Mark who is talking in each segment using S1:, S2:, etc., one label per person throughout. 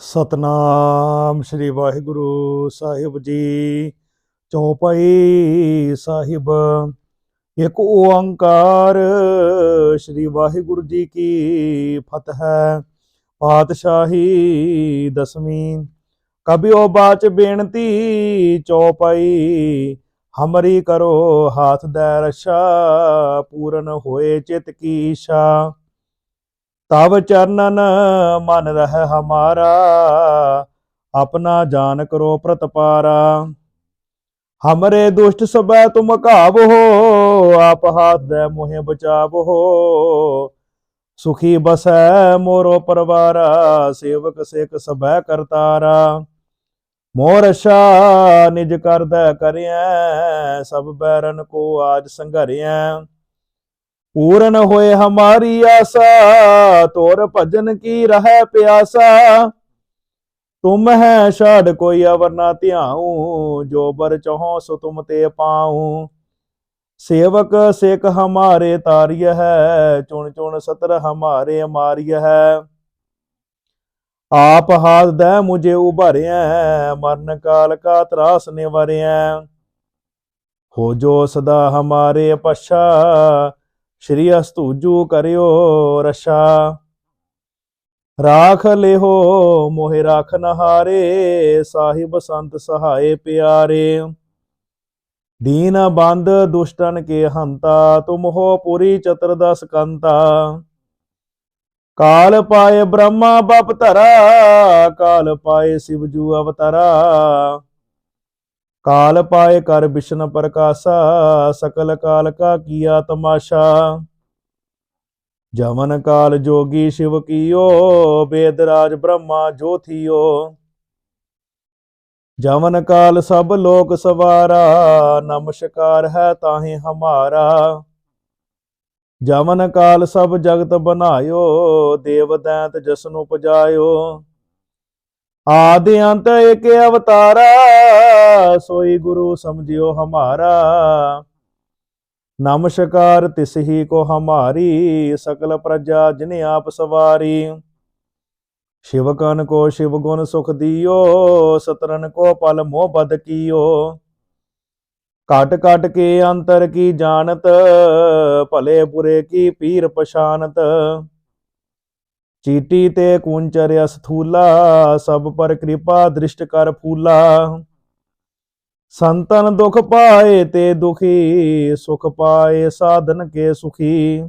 S1: ਸਤਨਾਮ ਸ੍ਰੀ ਵਾਹਿਗੁਰੂ ਸਾਹਿਬ ਜੀ। ਚੌਪਈ ਸਾਹਿਬ, ਇੱਕ ਓੰਕਾਰ ਸ੍ਰੀ ਵਾਹਿਗੁਰੂ ਜੀ ਕੀ ਫਤਿਹ ਪਾਤਸ਼ਾਹੀ ਦਸਵੀਂ, ਕਬਿਓ ਬਾਚ ਬੇਨਤੀ ਚੌਪਈ ਹਮਰੀ ਕਰੋ ਹਾਥ ਦੈ ਰਛਾ ਪੂਰਨ ਹੋਏ ਚਿਤ ਕੀ ਇੱਛਾ ਤਵ ਚਰਨਨ ਮਨ ਰਹਿ ਹਮਾਰਾ, ਆਪਣਾ ਜਾਨ ਕਰੋ ਪ੍ਰਤਪਾਰਾ। ਹਮਰੇ ਦੁਸ਼ਟ ਸਬੈ ਤੁਮ ਘਾਵੋ, ਆਪ ਹਾਥ ਦੇ ਮੋਹਿ ਬਚਾਵੋ। ਸੁਖੀ ਬਸੈ ਮੋਰੋ ਪਰਵਾਰਾ, ਸੇਵਕ ਸੇਕ ਸਭੈ ਕਰਤਾਰਾ ਮੋਰ ਸ਼ਾ ਨਿਜ ਕਰਦਾ ਕਰਿਐ, ਸਭ ਬੈਰਨ ਕੋ ਆਜ ਸੰਘਰਿਐ। ਪੂਰਨ ਹੋਏ ਹਮਾਰੀ ਆਸਾ, ਤੋਰ ਭਜਨ ਕੀ ਰਹਿ ਪਿਆਸਾ। ਤੁਮ ਹੈ ਛਾੜ ਕੋਈ ਅਵਰ ਨਾ ਧਿਆਉ, ਜੋ ਬਰ ਚਹੋ ਸੋ ਤੁਮ ਤੇ ਪਾਉ। ਸੇਵਕ ਸਿੱਖ ਹਮਾਰੇ ਤਾਰਿਯ ਹੈ, ਚੁਣ ਚੁਣ ਸਤਰ ਹਮਾਰੇ ਮਾਰਿਯ ਹੈ। ਆਪ ਹਾਥ ਦੇ ਮੁਝੇ ਉਭਰਿਆ ਮਰਨ ਕਾਲ ਕਾ ਤਰਾਸ ਨਿਵਰਿਆ ਹੋ ਜੋ ਸਦਾ ਹਮਾਰੇ ਪਛਾ ਸ਼੍ਰੀ ਅਸਤੂਜੂ ਕਰਿਓ ਰਸ਼ਾ। ਰਾਖ ਲਿਹੋ, ਮੋਹਿ ਰਾਖ ਨਹਾਰੇ, ਸਾਹਿਬ ਸੰਤ ਸਹਾਏ ਪਿਆਰੇ। ਦੀਨ ਬੰਦ ਦੁਸ਼ਟਨ ਕੇ ਹੰਤਾ, ਤੁਮ ਹੋ ਪੁਰੀ ਚਤਰ ਚਤੁਰਦਸ ਕੰਤਾ ਕਾਲ ਪਾਏ ਬ੍ਰਹਮਾ ਬਪ ਧਰਾ ਕਾਲ ਪਾਏ ਸਿਵਜੂ ਅਵਤਰਾ। ਕਾਲ ਪਾਏ ਕਰ ਵਿਸ਼ਨ ਪ੍ਰਕਾਸ਼ਾ, ਸਕਲ ਕਾਲ ਕਾ ਕੀਆ ਤਮਾਸ਼ਾ। ਜਮਨ ਕਾਲ ਜੋਗੀ ਸ਼ਿਵ ਕੀਓ, ਬੇਦ ਰਾਜ ਬ੍ਰਹਮਾ ਜੋਥੀਓ ਜਮਨ ਕਾਲ ਸਭ ਲੋਕ ਸਵਾਰਾ, ਨਮਸਕਾਰ ਹੈ ਤਾਹੇ ਹਮਾਰਾ। ਜਮਨ ਕਾਲ ਸਭ ਜਗਤ ਬਨਾਇਓ, ਦੇਵ ਦੈਂਤ ਜਸਨੁ ਪਜਾਇਓ ਆਦਿ ਅੰਤ ਏਕ ਅਵਤਾਰਾ, ਸੋਈ ਗੁਰੂ ਸਮਝਿਓ ਹਮਾਰਾ। ਨਮਸਕਾਰ ਤਿਸ ਕੋ ਹਮਾਰੀ, ਸਕਲ ਪ੍ਰਜਾ ਜਿਨ ਆਪ ਸਵਾਰੀ। ਸ਼ਿਵ ਕਨ ਕੋ ਸ਼ਿਵ ਗੁਣ ਸੁਖ ਦਿਓ ਸਤਰਨ ਕੋ ਪਲ ਮੋਹ ਬਦ ਕੀਓ। ਕਟ ਕਟ ਕੇ ਅੰਤਰ ਕੀ ਜਾਣਤ, ਭਲੇ ਬੁਰੇ ਕੀ ਪੀਰ ਪਛਾਨਤ। ਚੀਟੀ ਤੇ ਕੁੰਚਰ ਅਸਥੂਲਾ, ਸਭ ਪਰ ਕਿਰਪਾ ਦ੍ਰਿਸ਼ਟ ਕਰ ਫੂਲਾ। ਸੰਤਨ ਦੁਖ ਪਾਏ ਤੇ ਦੁਖੀ, ਸੁਖ ਪਾਏ ਸਾਧਨ ਕੇ ਸੁਖੀ।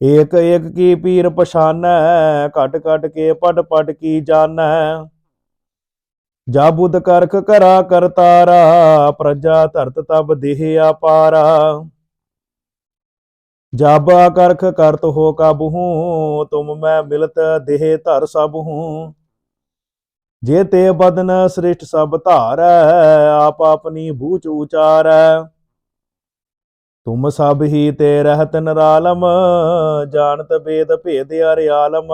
S1: ਏਕ ਏਕ ਕੀ ਪੀਰ ਪਛਾਨੈ, ਘਟ ਘਟ ਕੇ ਪਟ ਪਟ ਕੀ ਜਾਣੈ ਜਾ ਬੁੱਧ ਕਰਖ ਕਰਾ ਕਰਤਾਰਾ, ਪ੍ਰਜਾ ਧਰਤ ਤਬ ਦੇਹ ਆਪਾਰਾ ਜਾਬਾ ਕਰਖ ਕਰਤ ਹੋ ਕਬਹੂ ਤੁਮ ਮੈਂ ਮਿਲਤ ਦੇਹ ਧਰ ਸਭ ਹੂੰ। ਜੇ ਤੇ ਬਦਨ ਸ੍ਰਿਸ਼ਟ ਸਭ ਧਾਰੈ, ਆਪ ਆਪਣੀ ਬੂਚ ਉਚਾਰੈ। ਤੁਮ ਸਭ ਹੀ ਤੇ ਰਹਿਤ ਨਰਾਲਮ, ਜਾਣਤ ਬੇਦ ਭੇਦ ਅਰਿਆਲਮ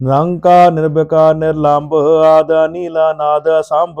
S1: ਨਿਰੰਕਾ, ਨਿਰਭਿਕਾਰ, ਨਿਰਲੰਭ, ਆਦ ਨੀਲਾ ਨਾਦ ਸੰਭ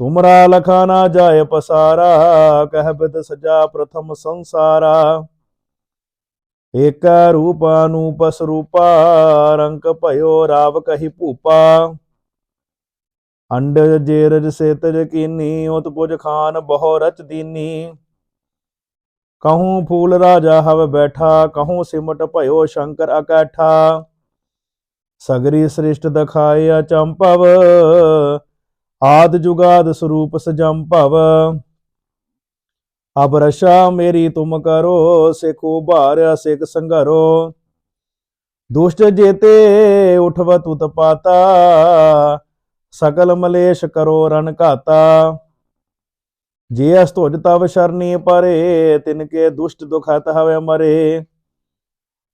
S1: ਤੁਮਰਾ ਲਖਾ ਨਾ ਜਾਏ ਪਸਾਰਾ, ਕਹਿ ਬਿਦ ਸਜਾ ਪ੍ਰਥਮ ਸੰਸਾਰਾ। ਏਕ ਰੂਪ ਅਨੂਪ ਸਰੂਪਾ ਰੰਕ ਭਇਓ ਰਾਵ ਕਹੀ ਭੂਪਾ। ਅੰਡ ਜੇਰਜ ਸੇਤਜ ਕੀਨੀ, ਉਤ ਪੁਜ ਖਾਨ ਬਹੁ ਰਚ ਦੀਨੀ। ਕਹੂੰ ਫੂਲ ਰਾਜਾ ਹਵ ਬੈਠਾ, ਕਹੂੰ ਸਿਮਟ ਭਇਓ ਸ਼ੰਕਰ ਅਕੈਠਾ। ਸਗਰੀ ਸ੍ਰਿਸ਼ਟ ਦਖਾਇਆ ਚੰਪਵ ਆਦ ਜੁਗਾਦ ਸਰੂਪ ਸਜਮ ਭਵ। ਅਬ ਰਸ਼ਾ ਮੇਰੀ ਤੁਮ ਕਰੋ, ਸਿਖੋ ਭਾਰ ਸਿਖ ਸੰਘਰੋ। ਦੁਸ਼ਟ ਜੇਤੇ ਉਠਵ ਤੁਤ ਪਾਤਾ, ਸਕਲ ਮਲੇਸ਼ ਕਰੋ ਰਨ ਘਾਤਾ। ਜੇ ਅਸ ਤੁਜ ਤਵ ਸ਼ਰਨੀ ਪਰੇ, ਤਿਨ ਕੇ ਦੁਸ਼ਟ ਦੁਖਤ ਹਵੇ ਮਰੇ।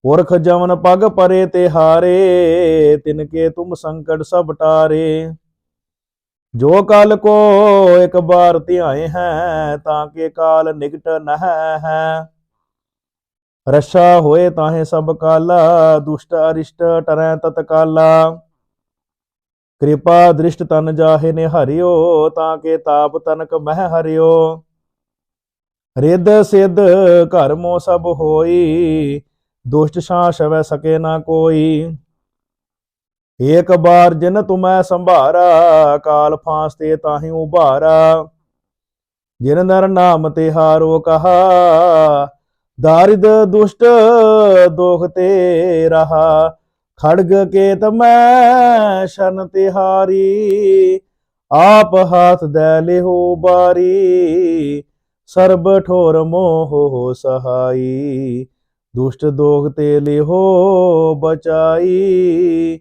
S1: ਪੁਰਖ ਜਮਨ ਪਗ ਪਰੇ ਤੇ ਹਾਰੇ, ਤਿਨ ਕੇ ਤੁਮ ਸੰਕਟ ਸਭ ਟਾਰੇ। ਜੋ ਕਾਲ ਕੋ ਇੱਕ ਬਾਰ ਧਿਆਏ ਹੈ, ਤਾਂ ਕੇ ਕਾਲ ਨਿਕਟ ਨਹ ਹੈ। ਰਸ਼ਾ ਹੋਏ ਤਾਹੇ ਸਭ ਕਾਲਾ, ਦੁਸ਼ਟ ਅਰਿਸ਼ਟ ਟਰੈ ਤਤਕਾਲਾ ਕਿਰਪਾ ਦ੍ਰਿਸ਼ਟ ਤਨ ਜਾਹੇ ਨੇ ਹਰਿਓ ਤਾਂ ਕੇ ਤਾਪ ਤਨਕ ਮਹਿ ਹਰਿਓ। ਰਿੱਧ ਸਿੱਧ ਘਰ ਮੋ ਸਭ ਹੋਈ, ਦੁਸ਼ਟ ਛਾਂ ਛਵੈ ਸਕੇ ਨਾ ਕੋਈ। ਏਕ ਬਾਰ ਜਿਨ ਤੁਮੈ ਸੰਭਾਰਾ, ਕਾਲ ਫਾਂਸ ਤੇ ਤਾਹੀ ਉਭਾਰਾ। ਜਿਨ ਨਰ ਨਾਮ ਤੇ ਹਾਰੋ ਕਹਾ, ਦਾਰਿਦ ਦੁਸ਼ਟ ਦੋਖ ਤੇ ਰਹਾ। ਖੜਗ ਕੇਤ ਮੈਂ ਸ਼ਨ ਤਿਹਾਰੀ ਆਪ ਹੱਥ ਦੇ ਲਿਹੋ ਬਾਰੀ। ਸਰਬ ਠੋਰ ਮੋਹ ਸਹਾਈ, ਦੁਸ਼ਟ ਦੋਖ ਤੇ ਲਿਹੋ ਬਚਾਈ।